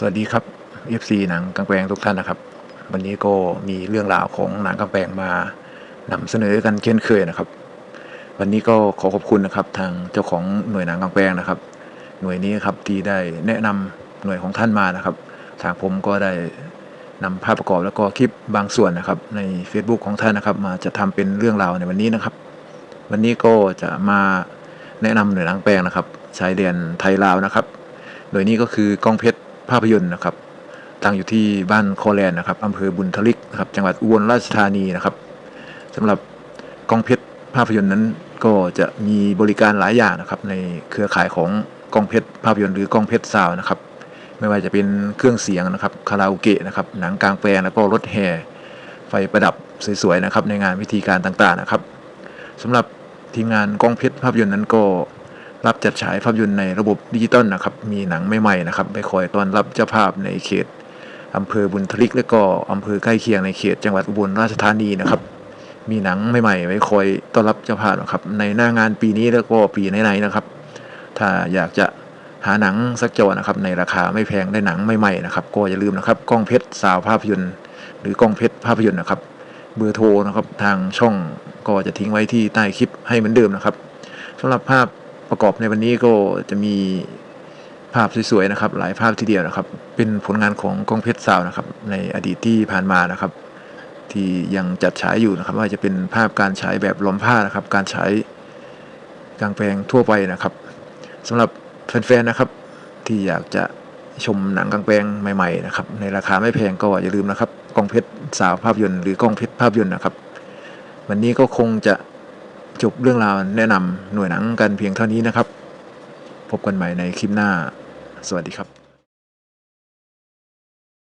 สวัสดีครับ FC หนังกลางแปลงทุกท่านนะครับ วันนี้ก็มีเรื่องราวของหนังกลางแปลงมานำเสนอกันเช่นเคยนะครับ วันนี้ก็ขอขอบคุณนะครับ ทางเจ้าของหน่วยหนังกลางแปลงนะครับ หน่วยนี้ครับที่ได้แนะนำหน่วยของท่านมานะครับ ทางผมก็ได้นำภาพประกอบแล้วก็คลิปบางส่วนนะครับ ใน Facebook ของท่านนะครับ มาจะทำเป็นเรื่องราวในวันนี้นะครับ วันนี้ก็จะมาแนะนำหน่วยหนังแปลงนะครับชายแดนไทยลาวนะครับ โดยนี้ก็คือกล้องเพชร ภาพยนตร์นะครับตั้งอยู่ที่บ้านโคแลนนะครับอำเภอบุญทลิกนะครับจังหวัดอุบลราชธานีนะครับสำหรับกล้องเพชรภาพยนตร์นั้นก็จะมีบริการหลายอย่างนะครับ ในเครือข่ายของกล้องเพชรภาพยนตร์หรือกล้องเพชรซาวนะครับ ไม่ว่าจะเป็นเครื่องเสียงนะครับคาราโอเกะนะครับหนังกลางแปลงแล้วก็รถแห่ไฟประดับสวยๆนะครับในงานวิธีการต่างๆนะครับสำหรับทีมงานกล้องเพชรภาพยนตร์นั้นก็ รับจัดฉายภาพยนตร์ในระบบดิจิตอลนะครับ มีหนังใหม่ๆนะครับไปคอยต้อนรับเจ้าภาพในเขตอำเภอบุญทลิก และก็อำเภอใกล้เคียงในเขตจังหวัดอุบลราชธานีนะครับ มีหนังใหม่ๆไว้คอยต้อนรับเจ้าภาพนะครับ ในหน้างานปีนี้แล้วก็ปีไหนๆนะครับ ถ้าอยากจะหาหนังสักจอนะครับ ในราคาไม่แพงได้หนังใหม่ๆนะครับ ก็อย่าลืมนะครับกล้องเพชรสาวภาพยนตร์ หรือกล้องเพชรภาพยนตร์นะครับ เบอร์โทรนะครับทางช่องก็จะทิ้งไว้ที่ใต้คลิปให้เหมือนเดิมนะครับสำหรับภาพ ประกอบในวันนี้ก็จะมีภาพสวยๆนะครับ หลายภาพทีเดียวนะครับ เป็นผลงานของกล้องเพชรสาวนะครับ ในอดีตที่ผ่านมานะครับ ที่ยังจัดฉายอยู่นะครับ ว่าจะเป็นภาพการฉายแบบล้อมผ้านะครับ การฉายกลางแปลงทั่วไปนะครับสำหรับแฟนๆนะครับ ที่อยากจะชมหนังกลางแปลงใหม่ๆนะครับ ในราคาไม่แพงก็อย่าลืมนะครับกล้องเพชรสาวภาพยนตร์หรือกล้องเพชรภาพยนตร์นะครับ วันนี้ก็คงจะ จบเรื่องราวแนะนำหน่วยหนังกันเพียงเท่านี้นะครับ พบกันใหม่ในคลิปหน้า สวัสดีครับ